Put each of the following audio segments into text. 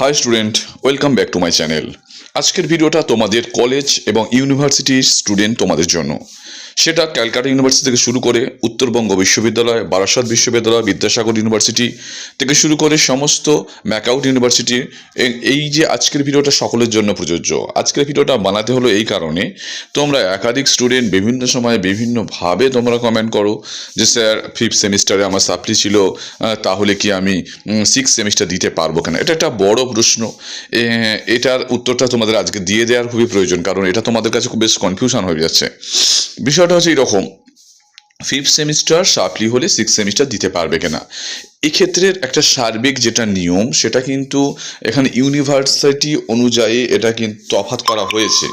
Hi student welcome back to my channel আজকের ভিডিওটা তোমাদের কলেজ এবং ইউনিভার্সিটির স্টুডেন্ট তোমাদের জন্য। সেটা ক্যালকাটা ইউনিভার্সিটি থেকে শুরু করে উত্তরবঙ্গ বিশ্ববিদ্যালয়, বারাসাত বিশ্ববিদ্যালয়, বিদ্যাসাগর ইউনিভার্সিটি থেকে শুরু করে সমস্ত ম্যাকাউট ইউনিভার্সিটি এ- এই যে আজকের ভিডিওটা সকলের জন্য প্রযোজ্য। আজকের ভিডিওটা বানাতে হলো এই কারণে, তোমরা একাধিক স্টুডেন্ট বিভিন্ন সময়ে বিভিন্নভাবে তোমরা কমেন্ট করো যে, স্যার ফিফথ সেমিস্টারে আমার সাপ্লি ছিল তাহলে কি আমি সিক্স সেমিস্টার দিতে পারব কেন? এটা একটা বড় প্রশ্ন। এটার উত্তরটা তোমাদের আজকে দিয়ে দেওয়ার খুবই প্রয়োজন, কারণ এটা তোমাদের কাছে খুব বেশ কনফিউশন হয়ে যাচ্ছে। বিষয়টা হচ্ছে এরকম। ফিফথ সেমিস্টার সাপ্লি হলে সিক্স সেমিস্টার দিতে পারবে কিনা। এক্ষেত্রে একটা সার্বিক যেটা নিয়ম, সেটা কিন্তু এখানে ইউনিভার্সিটি অনুযায়ী এটা কিন্তু তফাৎ করা হয়েছে।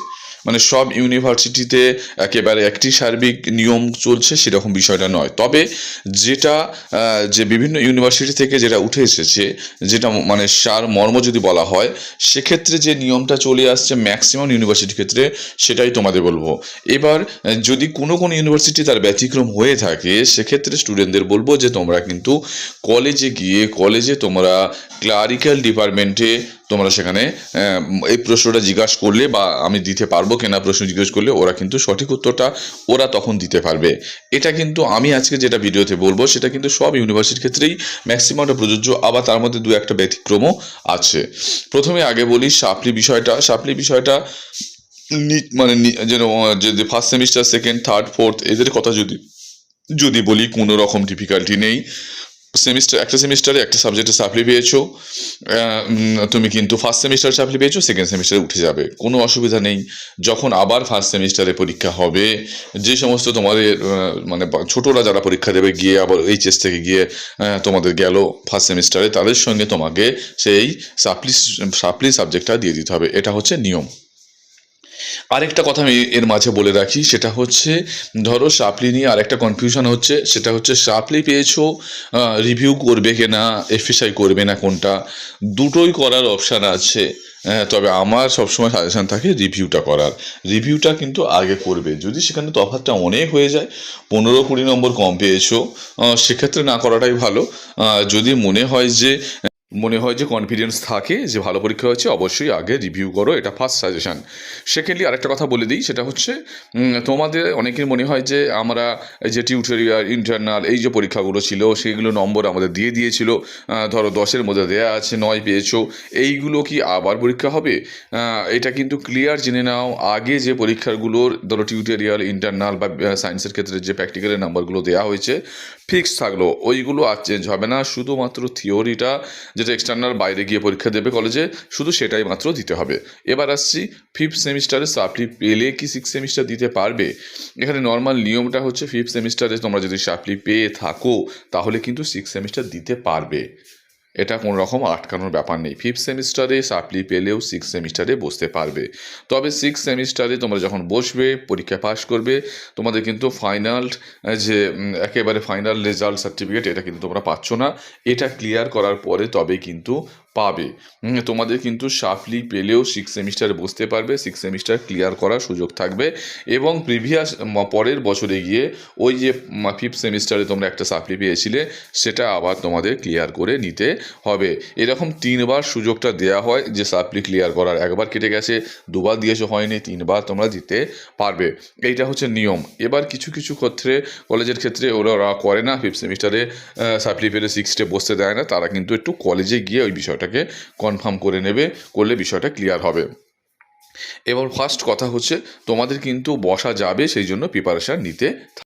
মানে সব ইউনিভার্সিটিতে একেবারে একটি সার্বিক নিয়ম চলছে সেরকম বিষয়টা নয়। তবে যেটা যে বিভিন্ন ইউনিভার্সিটি থেকে যেটা উঠে এসেছে, যেটা মানে সার মর্ম যদি বলা হয়, সেক্ষেত্রে যে নিয়মটা চলে আসছে ম্যাক্সিমাম ইউনিভার্সিটির ক্ষেত্রে সেটাই তোমাদের বলব। এবার, যদি কোনো কোনো ইউনিভার্সিটি তার ব্যতিক্রম হয়ে থাকে, সেক্ষেত্রে স্টুডেন্টদের বলব যে তোমরা কিন্তু কলেজে গিয়ে, কলেজে তোমরা ক্লারিক্যাল ডিপার্টমেন্টে তোমরা সেখানে এই প্রশ্নটা জিজ্ঞাসা করলে বা আমি দিতে পারব কেনা প্রশ্ন জিজ্ঞেস করলে ওরা কিন্তু সঠিক উত্তরটা ওরা তখন দিতে পারবে। এটা কিন্তু আমি আজকে যেটা ভিডিওতে বলব সেটা কিন্তু সব ইউনিভার্সিটির ক্ষেত্রেই ম্যাক্সিমামটা প্রযোজ্য, আবার তার মধ্যে দু একটা ব্যতিক্রমও আছে। প্রথমে আগে বলি সাপলি বিষয়টা। সাপলি বিষয়টা মানে যেন যদি first semester second third fourth এদের কথা যদি যদি বলি কোনো রকম ডিফিকাল্টি নেই। সেমিস্টার একটা সেমিস্টারে একটা সাবজেক্টে সাপ্লি পেয়েছ তুমি কিন্তু ফার্স্ট সেমিস্টার সাপ্লি পেয়েছ সেকেন্ড সেমিস্টারে উঠে যাবে। কোনো অসুবিধা নেই। যখন আবার ফার্স্ট সেমিস্টারে পরীক্ষা হবে, যে সমস্ত তোমাদের মানে ছোটরা যারা পরীক্ষা দেবে, গিয়ে আবার এইচএস থেকে গিয়ে তোমাদের গেল ফার্স্ট সেমিস্টারে তাদের সঙ্গে তোমাকে সেই সাপ্লি সাপ্লি সাবজেক্টটা দিয়ে দিতে হবে। এটা হচ্ছে নিয়ম। আরেকটা কথা আমি এর মাঝে বলে রাখি সেটা হচ্ছে ধরো সাপলি নিয়ে আরেকটা কনফিউশন হচ্ছে সেটা হচ্ছে সাপ্লি পেয়েছ রিভিউ করবে কি না এফএসআই করবে না কোনটা দুটোই করার অপশান আছে। হ্যাঁ, তবে আমার সবসময় সাজেশান থাকে রিভিউটা করার। রিভিউটা কিন্তু আগে করবে। যদি সেখানে তফাৎটা অনেক হয়ে যায় পনেরো কুড়ি নম্বর কম পেয়েছ সেক্ষেত্রে না করাটাই ভালো। যদি মনে হয় যে মনে হয় যে কনফিডেন্স থাকে, যে ভালো পরীক্ষা হয়েছে, অবশ্যই আগে রিভিউ করো, এটা ফার্স্ট সাজেশান সেকেন্ডলি আরেকটা কথা বলে দিই, সেটা হচ্ছে তোমাদের অনেকের মনে হয় যে আমরা যে টিউটোরিয়াল ইন্টারনাল এই যে পরীক্ষাগুলো ছিল, সেগুলো নম্বর আমাদের দিয়ে দিয়েছিল ধরো দশের মধ্যে দেয়া আছে, নয় পেয়েছ, এইগুলো কি আবার পরীক্ষা হবে? এটা কিন্তু ক্লিয়ার জেনে নাও, আগে যে পরীক্ষাগুলোর ধরো টিউটোরিয়াল ইন্টারনাল বা সায়েন্সের ক্ষেত্রে যে প্র্যাকটিক্যালের নাম্বারগুলো দেওয়া হয়েছে ফিক্স থাকল, ওইগুলো আর চেঞ্জ হবে না, শুধুমাত্র থিওরিটা যেটা এক্সটার্নাল বাইরে গিয়ে পরীক্ষা দেবে কলেজে শুধু সেটাই মাত্র দিতে হবে। এবার আসছি ফিফথ সেমিস্টারে সাপ্লি পেলে কি সিক্স সেমিস্টার দিতে পারবে? এখানে নর্মাল নিয়মটা হচ্ছে ফিফথ সেমিস্টারে তোমরা যদি সাপ্লি পেয়ে থাকো, তাহলে কিন্তু সিক্স সেমিস্টার দিতে পারবে। এটা কোনো রকম আটকানোর ব্যাপার নেই। ফিফথ সেমিস্টারে সাপ্লি পেলেও সিক্স সেমিস্টারে বসতে পারবে। তবে সিক্স সেমিস্টারে তোমরা যখন বসবে, পরীক্ষা পাশ করবে, তোমাদের কিন্তু ফাইনাল যে একেবারে ফাইনাল রেজাল্ট সার্টিফিকেট এটা কিন্তু তোমরা পাচ্ছ না। এটা ক্লিয়ার করার পরে তবে কিন্তু পাবে। তোমাদের কিন্তু সাফলি পেলেও সিক্স সেমিস্টার বসতে পারবে সিক্স সেমিস্টার ক্লিয়ার করার সুযোগ থাকবে এবং প্রিভিয়াস পরের বছরে গিয়ে ওই যে ফিফথ সেমিস্টারে তোমরা একটা সাপ্লি পেয়েছিলে, সেটা আবার তোমাদের ক্লিয়ার করে নিতে হবে। এরকম তিনবার সুযোগটা দেওয়া হয় যে সাপ্লি ক্লিয়ার করার। একবার কেটে গেছে, দুবার দিয়েছে হয়নি, তিনবার তোমরা দিতে পারবে। এইটা হচ্ছে নিয়ম। এবার কিছু কিছু ক্ষেত্রে, কলেজের ক্ষেত্রে ওরা করে না ফিফথ সেমিস্টারে সাপ্লি পেলে সিক্সটে বসতে দেয় না, তারা কিন্তু একটু কলেজে গিয়ে ওই বিষয়টাকে কনফার্ম করে নেবে, করলে বিষয়টা ক্লিয়ার হবে। এবার ফার্স্ট কথা হচ্ছে, তোমাদের কিন্তু বসা যাবে, সেই জন্য প্রিপারেশান নিতে